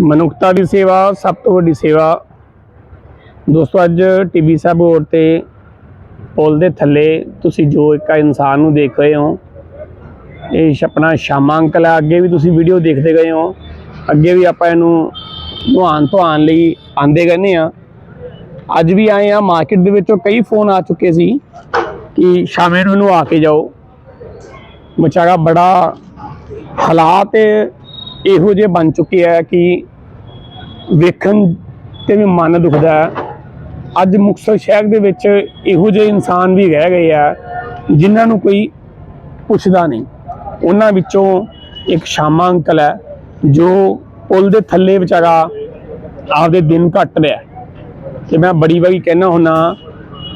ਮਨੁੱਖਤਾ ਦੀ ਸੇਵਾ ਸਭ ਤੋਂ ਵੱਡੀ ਸੇਵਾ। ਦੋਸਤੋ, ਅੱਜ ਟੀਬੀ ਸਾਹਿਬ ਹੋਰ ਤੇ ਪੁਲ ਦੇ ਥੱਲੇ ਤੁਸੀਂ ਜੋ ਇੱਕ ਇਨਸਾਨ ਨੂੰ ਦੇਖ ਰਹੇ ਹੋ, ਇਹ ਸ਼- ਆਪਣਾ ਸ਼ਾਮਾ ਅੰਕਲ ਹੈ ਅੱਗੇ ਵੀ ਤੁਸੀਂ ਵੀਡੀਓ ਦੇਖਦੇ ਗਏ ਹੋ। ਅੱਗੇ ਵੀ ਆਪਾਂ ਇਹਨੂੰ ਨੁਹਾਉਣ ਧੁਆਉਣ ਲਈ ਆਂਦੇ ਗਏ ਆ ਅੱਜ ਵੀ ਆਏ ਆ ਮਾਰਕੀਟ ਦੇ ਵਿੱਚੋਂ ਕਈ ਫੋਨ ਆ ਚੁੱਕੇ ਸੀ ਕਿ ਸ਼ਾਮੇ ਨੂੰ ਇਹਨੂੰ ਆ ਕੇ ਜਾਓ। ਵਿਚਾਰਾ ਬੜਾ ਹਾਲਾਤ ਇਹੋ ਜਿਹੇ ਬਣ ਚੁੱਕੇ ਆ ਕਿ ਵੇਖਣ ਤੇ ਵੀ ਮਨ ਦੁਖਦਾ ਅੱਜ ਮੁਕਤਸਰ ਸ਼ਹਿਰ ਦੇ ਵਿੱਚ ਇਹੋ ਜਿਹੇ ਇਨਸਾਨ ਵੀ ਰਹਿ ਗਏ ਆ, ਜਿਨ੍ਹਾਂ ਨੂੰ ਕੋਈ ਪੁੱਛਦਾ ਨਹੀਂ। ਉਹਨਾਂ ਵਿੱਚੋਂ ਇੱਕ ਸ਼ਾਮਾ ਅੰਕਲ ਹੈ, ਜੋ ਪੁਲ ਦੇ ਥੱਲੇ ਵਿਚਾਰਾ ਆਪਦੇ ਦਿਨ ਕੱਟ ਰਿਹਾ। ਤੇ ਮੈਂ ਬੜੀ ਵਾਰੀ ਕਹਿਣਾ ਹੁੰਨਾ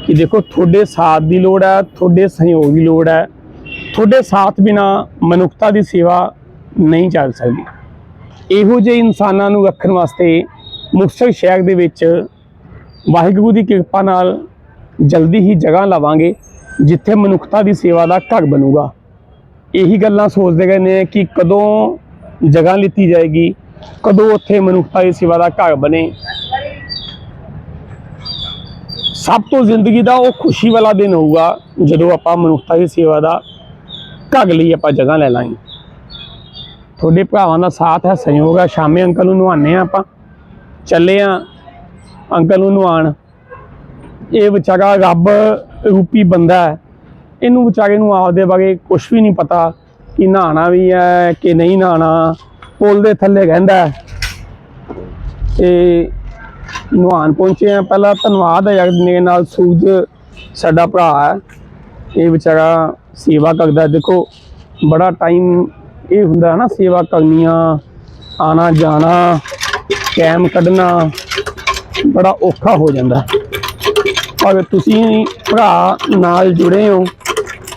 ਕਿ ਦੇਖੋ, ਤੁਹਾਡੇ ਸਾਥ ਦੀ ਲੋੜ ਹੈ, ਤੁਹਾਡੇ ਸਹਿਯੋਗ ਦੀ ਲੋੜ ਹੈ। ਤੁਹਾਡੇ ਸਾਥ ਬਿਨਾ ਮਨੁੱਖਤਾ ਦੀ ਸੇਵਾ ਨਹੀਂ ਚੱਲ ਸਕਦੀ। ਇਹੋ ਜਿਹੇ ਇਨਸਾਨਾਂ ਨੂੰ ਰੱਖਣ ਵਾਸਤੇ ਮੁਕਤਸਰ ਸ਼ਹਿਰ ਦੇ ਵਿੱਚ ਵਾਹਿਗੁਰੂ ਦੀ ਕਿਰਪਾ ਨਾਲ ਜਲਦੀ ਹੀ ਜਗ੍ਹਾ ਲਾਵਾਂਗੇ, ਜਿੱਥੇ ਮਨੁੱਖਤਾ ਦੀ ਸੇਵਾ ਦਾ ਘਰ ਬਣੂਗਾ। ਇਹੀ ਗੱਲਾਂ ਸੋਚਦੇ ਗਏ ਨੇ ਕਿ ਕਦੋਂ ਜਗ੍ਹਾ ਲਿੱਤੀ ਜਾਏਗੀ, ਕਦੋਂ ਉੱਥੇ ਮਨੁੱਖਤਾ ਦੀ ਸੇਵਾ ਦਾ ਘਰ ਬਣੇ। ਸਭ ਤੋਂ ਜ਼ਿੰਦਗੀ ਦਾ ਉਹ ਖੁਸ਼ੀ ਵਾਲਾ ਦਿਨ ਹੋਊਗਾ ਜਦੋਂ ਆਪਾਂ ਮਨੁੱਖਤਾ ਦੀ ਸੇਵਾ ਦਾ ਘਰ ਲਈ ਆਪਾਂ ਜਗ੍ਹਾ ਲੈ ਲਾਂਗੇ। ਤੁਹਾਡੇ ਭਰਾਵਾਂ ਦਾ ਸਾਥ ਹੈ, ਸਹਿਯੋਗ ਹੈ। ਸ਼ਾਮੇ ਅੰਕਲ ਨੂੰ ਨਵਾਉਂਦੇ ਆ ਆਪਾਂ। ਚੱਲੇ ਆ ਅੰਕਲ ਨੂੰ ਨਵਾਉਣ। ਇਹ ਵਿਚਾਰਾ ਰੱਬ ਰੂਪੀ ਬੰਦਾ ਹੈ। ਇਹਨੂੰ ਵਿਚਾਰੇ ਨੂੰ ਆਪਦੇ ਬਾਰੇ ਕੁਝ ਵੀ ਨਹੀਂ ਪਤਾ ਕਿ ਨਹਾਣਾ ਵੀ ਹੈ ਕਿ ਨਹੀਂ ਨਹਾਣਾ ਪੁਲ ਦੇ ਥੱਲੇ ਰਹਿੰਦਾ ਹੈ। ਤੇ ਨਹਾਉਣ ਪਹੁੰਚੇ ਆ ਪਹਿਲਾਂ ਧੰਨਵਾਦ ਹੈ ਯਾਰ, ਮੇਰੇ ਨਾਲ ਸੂਰਜ ਸਾਡਾ ਭਰਾ ਹੈ। ਇਹ ਵਿਚਾਰਾ ਸੇਵਾ ਕਰਦਾ ਦੇਖੋ, ਬੜਾ ਟਾਈਮ ਇਹ ਹੁੰਦਾ ਹੈ ਨਾ ਸੇਵਾ ਕਰਨੀਆਂ, ਆਣਾ ਜਾਣਾ ਟਾਈਮ ਕੱਢਣਾ, ਬੜਾ ਔਖਾ ਹੋ ਜਾਂਦਾ ਹੈ। ਪਰ ਤੁਸੀਂ ਭਰਾ ਨਾਲ ਜੁੜੇ ਹੋ,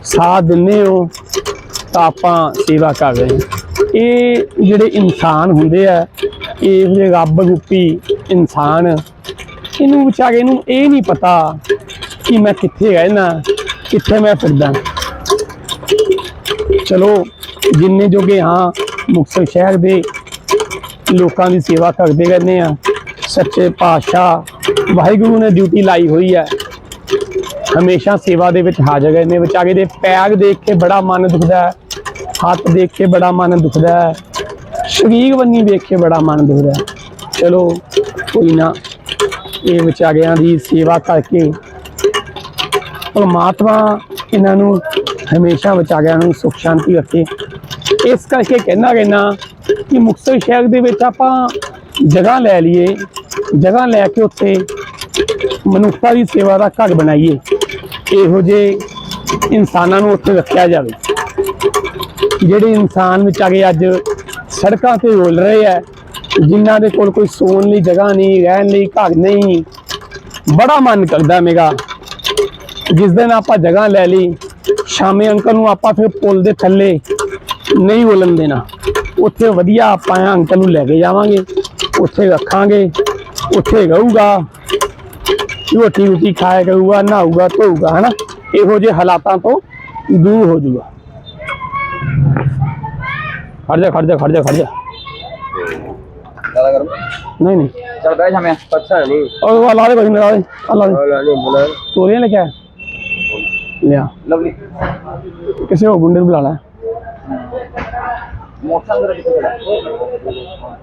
ਸਾਥ ਦਿੰਦੇ ਹੋ, ਤਾਂ ਆਪਾਂ ਸੇਵਾ ਕਰ ਰਹੇ ਹਾਂ ਇਹ ਜਿਹੜੇ ਇਨਸਾਨ ਹੁੰਦੇ ਆ, ਇਹ ਜਿਹੜੇ ਰੱਬ ਰੂਪੀ ਇਨਸਾਨ, ਇਹਨੂੰ ਵਿਚਾਰੇ ਨੂੰ ਇਹ ਨਹੀਂ ਪਤਾ ਕਿ ਮੈਂ ਕਿੱਥੇ ਰਹਿਣਾ, ਕਿੱਥੇ ਮੈਂ ਫਿਰਦਾ ਚਲੋ ਜਿੰਨੇ ਜੋਗੇ ਹਾਂ, ਮੁਕਤਸਰ ਸ਼ਹਿਰ ਦੇ ਲੋਕਾਂ ਦੀ ਸੇਵਾ ਕਰਦੇ ਰਹਿੰਦੇ ਆ ਸੱਚੇ ਪਾਤਸ਼ਾਹ ਵਾਹਿਗੁਰੂ ਨੇ ਡਿਊਟੀ ਲਾਈ ਹੋਈ ਹੈ। ਹਮੇਸ਼ਾ ਸੇਵਾ ਦੇ ਵਿੱਚ ਹਾਜ਼ਰ ਰਹਿੰਦੇ ਵਿਚਾਰੇ ਦੇ ਪੈਰ ਦੇਖ ਕੇ ਬੜਾ ਮਨ ਦੁਖਦਾ ਹੱਥ ਦੇਖ ਕੇ ਬੜਾ ਮਨ ਦੁਖਦਾ ਹੈ। ਸਰੀਰ ਬੰਨੀ ਵੇਖ ਕੇ ਬੜਾ ਮਨ ਦੁਖਦਾ ਚਲੋ, ਕੋਈ ਨਾ, ਇਹ ਵਿਚਾਰਿਆਂ ਦੀ ਸੇਵਾ ਕਰਕੇ ਪਰਮਾਤਮਾ ਇਹਨਾਂ ਨੂੰ ਹਮੇਸ਼ਾ ਵਿਚਾਰਿਆਂ ਨੂੰ ਸੁਖ ਸ਼ਾਂਤੀ ਰੱਖੇ। ਇਸ ਕਰਕੇ ਕਹਿਣਾ ਰਹਿਣਾ ਕਿ ਮੁਕਤਸਰ ਸ਼ਹਿਰ ਦੇ ਵਿੱਚ ਆਪਾਂ ਜਗ੍ਹਾ ਲੈ ਲਈਏ, ਜਗ੍ਹਾ ਲੈ ਕੇ ਉੱਥੇ ਮਨੁੱਖਤਾ ਦੀ ਸੇਵਾ ਦਾ ਘਰ ਬਣਾਈਏ। ਇਹੋ ਜਿਹੇ ਇਨਸਾਨਾਂ ਨੂੰ ਉੱਥੇ ਰੱਖਿਆ ਜਾਵੇ। ਜਿਹੜੇ ਇਨਸਾਨ ਵਿਚਾਰੇ ਅੱਜ ਸੜਕਾਂ ਤੇ ਰੋਲ ਰਹੇ ਆ, ਜਿਨ੍ਹਾਂ ਦੇ ਕੋਲ ਕੋਈ ਸੌਣ ਲਈ ਜਗ੍ਹਾ ਨਹੀਂ, ਰਹਿਣ ਲਈ ਘਰ ਨਹੀਂ, ਬੜਾ ਮਨ ਕਰਦਾ ਮੇਰਾ। ਜਿਸ ਦਿਨ ਆਪਾਂ ਜਗ੍ਹਾ ਲੈ ਲਈ ਸ਼ਾਮੇ ਅੰਕਲ ਨੂੰ ਆਪਾਂ ਫਿਰ ਪੁਲ ਦੇ ਥੱਲੇ ਨਹੀਂ ਬੋਲਣ ਦੇਣਾ। ਉੱਥੇ ਵਧੀਆ ਆਪਾਂ ਅੰਕਲ ਨੂੰ ਲੈ ਕੇ ਜਾਵਾਂਗੇ ਉੱਥੇ ਰੱਖਾਂਗੇ ਉੱਥੇ ਰਹੂਗਾ ਰੋਟੀ ਰੋਟੀ ਖਾਇਆ ਕਰੂਗਾ ਨਹਾਊਗਾ ਧੋਊਗਾ ਹਨਾ? ਇਹੋ ਜਿਹੇ ਹਾਲਾਤਾਂ ਤੋਂ ਦੂਰ ਹੋ ਜਾਊਗਾ। ਖੜ ਜਾ ਖੜ ਜਾ ਖੜ ਜਾ ਖੜ ਜਾ। ਜ਼ਿਆਦਾ ਗਰਮ? ਨਹੀਂ ਨਹੀਂ। ਚਲ ਬਹਿ ਜਾਵੇਂ ਪੱਛਾ ਨਹੀਂ। ਉਹ ਲਾ ਦੇ ਕੋਈ ਨਾ ਲਾ ਦੇ। ਲਾ ਦੇ ਤੋਰੀਆਂ ਲੈ ਕੇ ਆ। ਲਿਆ। ਲਵਲੀ। ਕਿਸੇ ਹੋਰ ਗੁੰਡੇ ਨੂੰ ਬੁਲਾ ਲੈ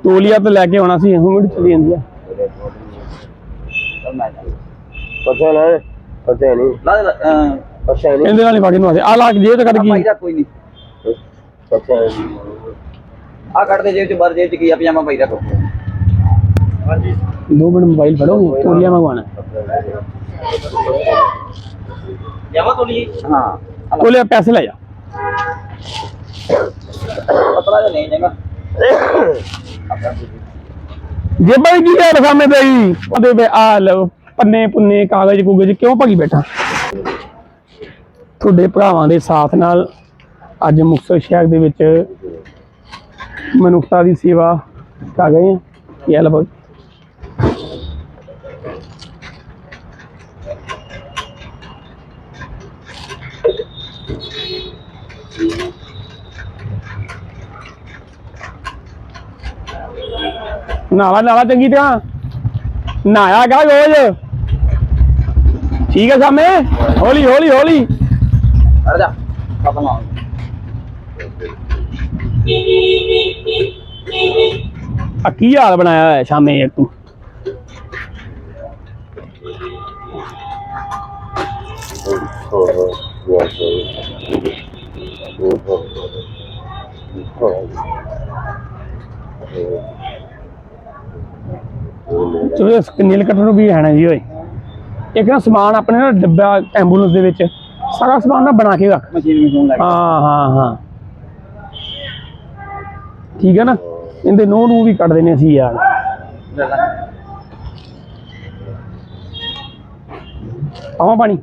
ਤੋਲੀਆ ਤੇ ਲੈ ਕੇ ਆਉਣਾ ਸੀ ਹੁਣ ਚਲੀ ਜਾਂਦੀ ਆ ਪੱਛਾ ਨਾ ਪੱਛਾ ਨਹੀਂ। ਪੱਛਾ ਨਹੀਂ। ਇਹਦੇ ਨਾਲ ਹੀ ਬਾਕੀ ਨੂੰ ਆ ਦੇ ਆ ਲਾ ਕੇ ਜੇਬ ਤੇ ਕੱਢ ਗਈ। ਕੋਈ ਨਹੀਂ। ਆ ਕੱਢ ਦੇ ਜੇਬ ਚ ਬਾਹਰ ਜੇਬ ਚ ਕੀ ਆ ਪਜਾਮਾ ਭਾਈ ਰੱਖੋ। ਦੋ ਮਿੰਟ ਮੋਬਾਈਲ ਫੜੋ ਤੋਲੀਆ ਮੰਗਵਾਣਾ ਜਾਵਾ ਤੋਂ ਲਈ ਹਾਂ ਤੋਲੀਆ ਪੈਸੇ ਲੈ ਜਾ। ਪਤਲਾ ਜਿਹਾ ਨਹੀਂ ਜਾਏਗਾ। ਜੇਬਾਂ ਦੀ ਕੀ ਤੇ ਜੀ ਉਹਦੇ ਤੇ ਆ ਲਓ ਪੰਨੇ ਪੁੰਨੇ ਕਾਗਜ਼ ਕੁਗਜ਼ ਕਿਉਂ ਭਗੀ ਬੈਠਾ? ਤੁਹਾਡੇ ਭਰਾਵਾਂ ਦੇ ਸਾਥ ਨਾਲ ਅੱਜ ਮੁਕਤਸਰ ਸ਼ਹਿਰ ਦੇ ਵਿੱਚ ਮਨੁੱਖਤਾ ਦੀ ਸੇਵਾ ਕਰ ਰਹੇ ਹਾਂ ਇਹ ਲਓ ਨਾਲਾ ਨਾਲਾ ਚੰਗੀ ਤਰ੍ਹਾਂ। ਨਾਇਆ ਗਾ ਰੋਜ਼ ਠੀਕ ਹੈ ਸਾਮੇ। ਹੌਲੀ ਹੌਲੀ ਹੌਲੀ। ਅੜ ਜਾ। ਖਤਮ ਆ ਆ ਕੀ ਹਾਲ ਬਣਾਇਆ ਹੋਇਆ ਸ਼ਾਮੇ ਯਾਰ ਤੂੰ? ਚੋ ਨੀਲ ਕੱਟਰ ਨੂੰ ਵੀ ਲੈਣਾ ਜੀ ਓਏ। ਇੱਕ ਨਾ ਸਮਾਨ ਆਪਣੇ ਨਾ ਡੱਬਾ ਐਂਬੂਲੈਂਸ ਦੇ ਵਿੱਚ ਸਾਰਾ ਸਮਾਨ ਨਾ ਬਣਾ ਕੇ ਰੱਖ। ਮਸ਼ੀਨ ਮਸ਼ੀਨ ਲੱਗ ਹਾਂ ਹਾਂ ਹਾਂ। ਠੀਕ ਹੈ ਨਾ? ਇਹਦੇ ਨੋਹ ਨੂੰ ਵੀ ਕੱਢ ਦੇਣੇ ਸੀ ਯਾਰ। ਆਵਾਂ ਪਾਣੀ?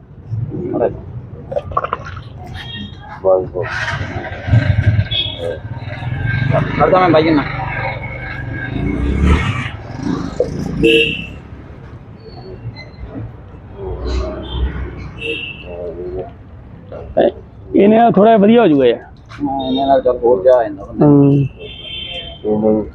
ਅੜ ਜਾ ਮੈਂ ਬਾਈ ਨਾ ਇਹ- ਇਹਨੇ ਥੋੜਾ ਵਧੀਆ ਹੋ ਜਾਊਗਾ ਯਾਰ। ਇਹਨਾਂ ਨਾਲ ਚੱਲ ਹੋਰ ਜਾ ਜਾਂਦਾ ਬੰਦਾ ਹੂੰ।